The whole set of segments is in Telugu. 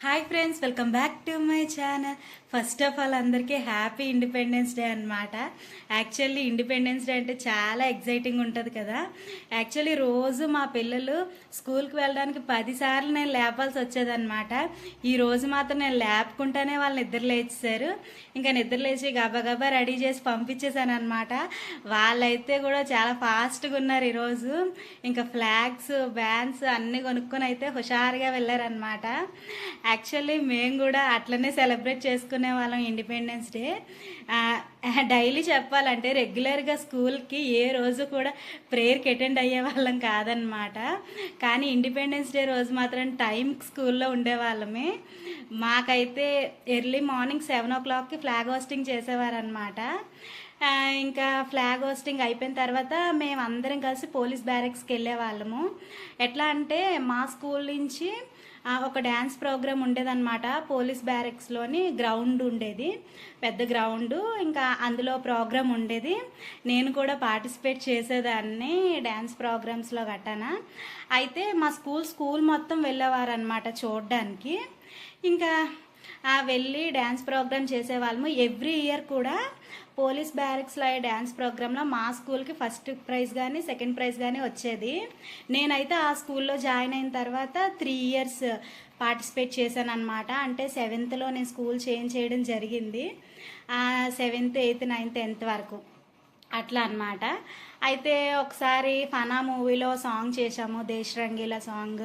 Hi friends welcome back to my channel. First of all అందరికీ హ్యాపీ ఇండిపెండెన్స్ డే అనమాట యాక్చువల్లీ ఇండిపెండెన్స్ డే అంటే చాలా ఎగ్జైటింగ్ ఉంటుంది కదా. యాక్చువల్లీ రోజు మా పిల్లలు స్కూల్కి వెళ్ళడానికి పదిసార్లు నేను లేపాల్సి వచ్చేదనమాట ఈ రోజు మాత్రం నేను లేపుకుంటానే వాళ్ళు నిద్ర లేచేశారు. ఇంకా నిద్ర లేచి గబగబా రెడీ చేసి పంపించేశాను అనమాట వాళ్ళైతే కూడా చాలా ఫాస్ట్గా ఉన్నారు ఈరోజు ఇంకా ఫ్లాగ్స్ బ్యాన్స్ అన్నీ కొనుక్కొని అయితే హుషారుగా వెళ్ళారనమాట యాక్చువల్లీ మేము కూడా అట్లనే సెలబ్రేట్ చేసుకునే వాళ్ళం ఇండిపెండెన్స్ డే. డైలీ చెప్పాలంటే రెగ్యులర్గా స్కూల్కి ఏ రోజు కూడా ప్రేయర్కి అటెండ్ అయ్యే వాళ్ళం కాదనమాట కానీ ఇండిపెండెన్స్ డే రోజు మాత్రం టైం స్కూల్లో ఉండేవాళ్ళమే మాకైతే ఎర్లీ మార్నింగ్ సెవెన్ ఓ క్లాక్కి ఫ్లాగ్ హోస్టింగ్ చేసేవారనమాట ఇంకా ఫ్లాగ్ హోస్టింగ్ అయిపోయిన తర్వాత మేము అందరం కలిసి పోలీస్ బ్యారెక్స్కి వెళ్ళే వాళ్ళము. ఎట్లా అంటే మా స్కూల్ నుంచి ఒక డ్యాన్స్ ప్రోగ్రామ్ ఉండేదన్నమాట. పోలీస్ బ్యారెక్స్లోని గ్రౌండ్ ఉండేది. పెద్ద గ్రౌండ్. ఇంకా అందులో ప్రోగ్రామ్ ఉండేది. నేను కూడా పార్టిసిపేట్ చేసేదాన్ని డ్యాన్స్ ప్రోగ్రామ్స్లో గట్టానా. అయితే మా స్కూల్ స్కూల్ మొత్తం వెళ్ళేవారనమాట చూడడానికి. ఇంకా వెళ్ళి డ్యాన్స్ ప్రోగ్రామ్ చేసేవాళ్ళము ఎవ్రీ ఇయర్ కూడా పోలీస్ బ్యారెక్స్లో అయ్యే డ్యాన్స్ ప్రోగ్రాంలో మా స్కూల్కి ఫస్ట్ ప్రైజ్ కానీ సెకండ్ ప్రైజ్ కానీ వచ్చేది. నేనైతే ఆ స్కూల్లో జాయిన్ అయిన తర్వాత త్రీ ఇయర్స్ పార్టిసిపేట్ చేశాను అనమాట అంటే సెవెంత్లో నేను స్కూల్ చేంజ్ చేయడం జరిగింది. సెవెంత్ ఎయిత్ నైన్త్ టెన్త్ వరకు. అట్లా అన్నమాట. అయితే ఒకసారి ఫనా మూవీలో సాంగ్ చేసాము దేశ్ రంగీల సాంగ్.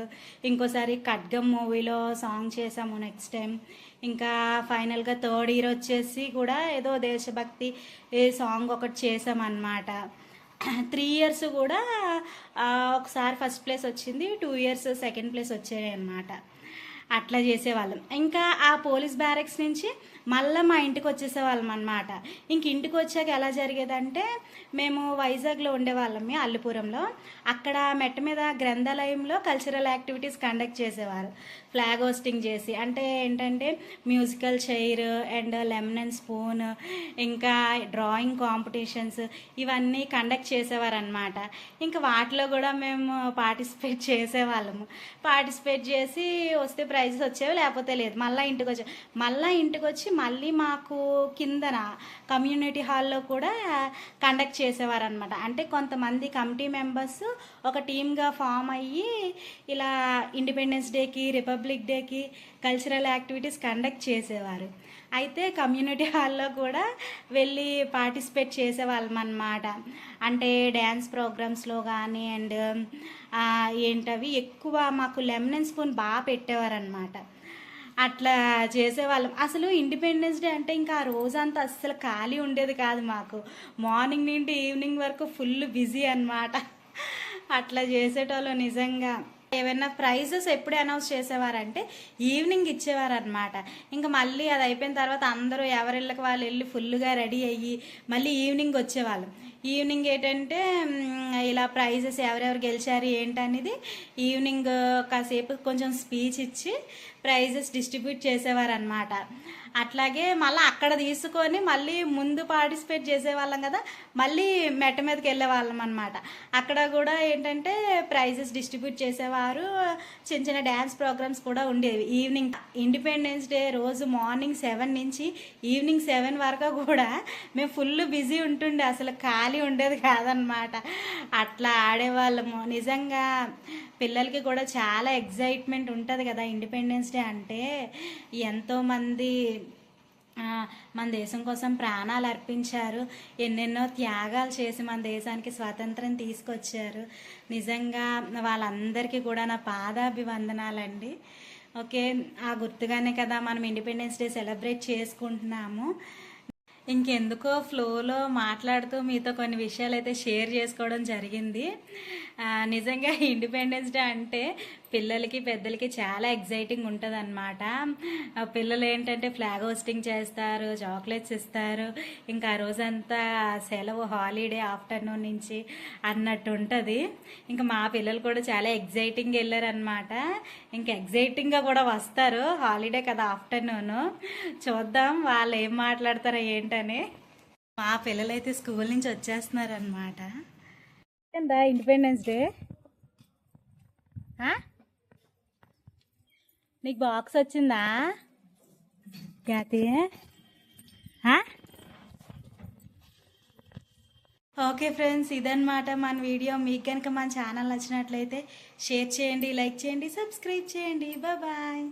ఇంకోసారి ఖడ్గం మూవీలో సాంగ్ చేసాము నెక్స్ట్ టైం ఇంకా ఫైనల్గా థర్డ్ ఇయర్ వచ్చేసి కూడా ఏదో దేశభక్తి ఏ సాంగ్ ఒకటి చేసామన్నమాట త్రీ ఇయర్స్ కూడా ఒకసారి ఫస్ట్ ప్లేస్ వచ్చింది టూ ఇయర్స్ సెకండ్ ప్లేస్ వచ్చాయి అన్నమాట. అట్లా చేసేవాళ్ళం. ఇంకా ఆ పోలీస్ బ్యారెక్స్ నుంచి మళ్ళీ మా ఇంటికి వచ్చేసేవాళ్ళం అనమాట ఇంక ఇంటికి వచ్చాక ఎలా జరిగేదంటే మేము వైజాగ్లో ఉండేవాళ్ళం అల్లిపురంలో. అక్కడ మెట్ట మీద గ్రంథాలయంలో కల్చరల్ యాక్టివిటీస్ కండక్ట్ చేసేవారు. ఫ్లాగ్ హోస్టింగ్ చేసి అంటే ఏంటంటే musical chair and lemon and spoon ఇంకా డ్రాయింగ్ కాంపిటీషన్స్ ఇవన్నీ కండక్ట్ చేసేవారు అనమాట ఇంకా వాటిలో కూడా మేము పార్టిసిపేట్ చేసేవాళ్ళము. పార్టిసిపేట్ చేసి వస్తే ప్రైజెస్ వచ్చేవి లేకపోతే లేదు. మళ్ళీ ఇంటికి వచ్చే మళ్ళీ ఇంటికి వచ్చి మళ్ళీ మాకు కిందన కమ్యూనిటీ హాల్లో కూడా కండక్ట్ చేసేవారనమాట అంటే కొంతమంది కమిటీ మెంబర్స్ ఒక టీమ్గా ఫామ్ అయ్యి ఇలా ఇండిపెండెన్స్ డేకి రిపబ్లిక్ డేకి కల్చరల్ యాక్టివిటీస్ కండక్ట్ చేసేవారు. అయితే కమ్యూనిటీ హాల్లో కూడా వెళ్ళి పార్టిసిపేట్ చేసేవాళ్ళం అనమాట అంటే డ్యాన్స్ ప్రోగ్రామ్స్లో కానీ అండ్ ఏంటవి ఎక్కువ మాకు లెమన్ అండ్ స్పూన్ బాగా పెట్టేవారనమాట అట్లా చేసేవాళ్ళం. అసలు ఇండిపెండెన్స్ డే అంటే ఇంకా ఆ రోజంతా అస్సలు ఖాళీ ఉండేది కాదు మాకు. మార్నింగ్ నుండి ఈవినింగ్ వరకు ఫుల్ బిజీ అన్నమాట. అట్లా చేసేటోళ్ళు నిజంగా. ఏమైనా ప్రైజెస్ ఎప్పుడు అనౌన్స్ చేసేవారంటే ఈవినింగ్ ఇచ్చేవారనమాట ఇంకా మళ్ళీ అది అయిపోయిన తర్వాత అందరూ ఎవరిళ్ళకి వాళ్ళు వెళ్ళి ఫుల్గా రెడీ అయ్యి మళ్ళీ ఈవినింగ్ వచ్చేవాళ్ళం. ఈవినింగ్ ఏంటంటే ఇలా ప్రైజెస్ ఎవరెవరు గెలిచారు ఏంటనేది ఈవినింగ్ కాసేపు కొంచెం స్పీచ్ ఇచ్చి ప్రైజెస్ డిస్ట్రిబ్యూట్ చేసేవారనమాట అట్లాగే మళ్ళీ అక్కడ తీసుకొని మళ్ళీ ముందు పార్టిసిపేట్ చేసేవాళ్ళం కదా మళ్ళీ మెట్ట మీదకి వెళ్ళేవాళ్ళం అనమాట అక్కడ కూడా ఏంటంటే ప్రైజెస్ డిస్ట్రిబ్యూట్ చేసేవారు చిన్న చిన్న డ్యాన్స్ ప్రోగ్రామ్స్ కూడా ఉండేవి. ఈవినింగ్ ఇండిపెండెన్స్ డే రోజు మార్నింగ్ సెవెన్ నుంచి ఈవినింగ్ సెవెన్ వరకు కూడా మేము ఫుల్ బిజీ ఉంటుండే. అసలు ఖాళీ ఉండేది కాదనమాట అట్లా ఆడేవాళ్ళము. నిజంగా పిల్లలకి కూడా చాలా ఎగ్జైట్మెంట్ ఉంటుంది కదా ఇండిపెండెన్స్ డే అంటే. ఎంతోమంది మన దేశం కోసం ప్రాణాలు అర్పించారు. ఎన్నెన్నో త్యాగాలు చేసి మన దేశానికి స్వాతంత్రం తీసుకొచ్చారు. నిజంగా వాళ్ళందరికీ కూడా నా పాదాభివందనాలండి. ఓకే ఆ గుర్తుగానే కదా మనం ఇండిపెండెన్స్ డే సెలబ్రేట్ చేసుకుంటున్నాము. ఇంకెందుకో ఫ్లోలో మాట్లాడుతూ మీతో కొన్ని విషయాలు అయితే షేర్ చేసుకోవడం జరిగింది. నిజంగా ఇండిపెండెన్స్ డే అంటే పిల్లలకి పెద్దలకి చాలా ఎగ్జైటింగ్ ఉంటుంది అనమాట పిల్లలు ఏంటంటే ఫ్లాగ్ హోస్టింగ్ చేస్తారు చాక్లెట్స్ ఇస్తారు. ఇంకా ఆ రోజంతా సెలవు హాలిడే ఆఫ్టర్నూన్ నుంచి అన్నట్టు ఉంటుంది. ఇంకా మా పిల్లలు కూడా చాలా ఎగ్జైటింగ్ వెళ్ళారనమాట ఇంకా ఎగ్జైటింగ్గా కూడా వస్తారు. హాలిడే కదా ఆఫ్టర్నూన్ చూద్దాం వాళ్ళు ఏం మాట్లాడతారో ఏంటని. మా పిల్లలైతే స్కూల్ నుంచి వచ్చేస్తున్నారనమాట ఏందా ఇండిపెండెన్స్ డే నీకు బాక్స్ వచ్చిందా? ఖ్యాతి ఆ? ఓకే ఫ్రెండ్స్ ఇదనమాట మన వీడియో మీకు కనుక మన ఛానల్ నచ్చినట్లయితే షేర్ చేయండి లైక్ చేయండి సబ్స్క్రైబ్ చేయండి. బాయ్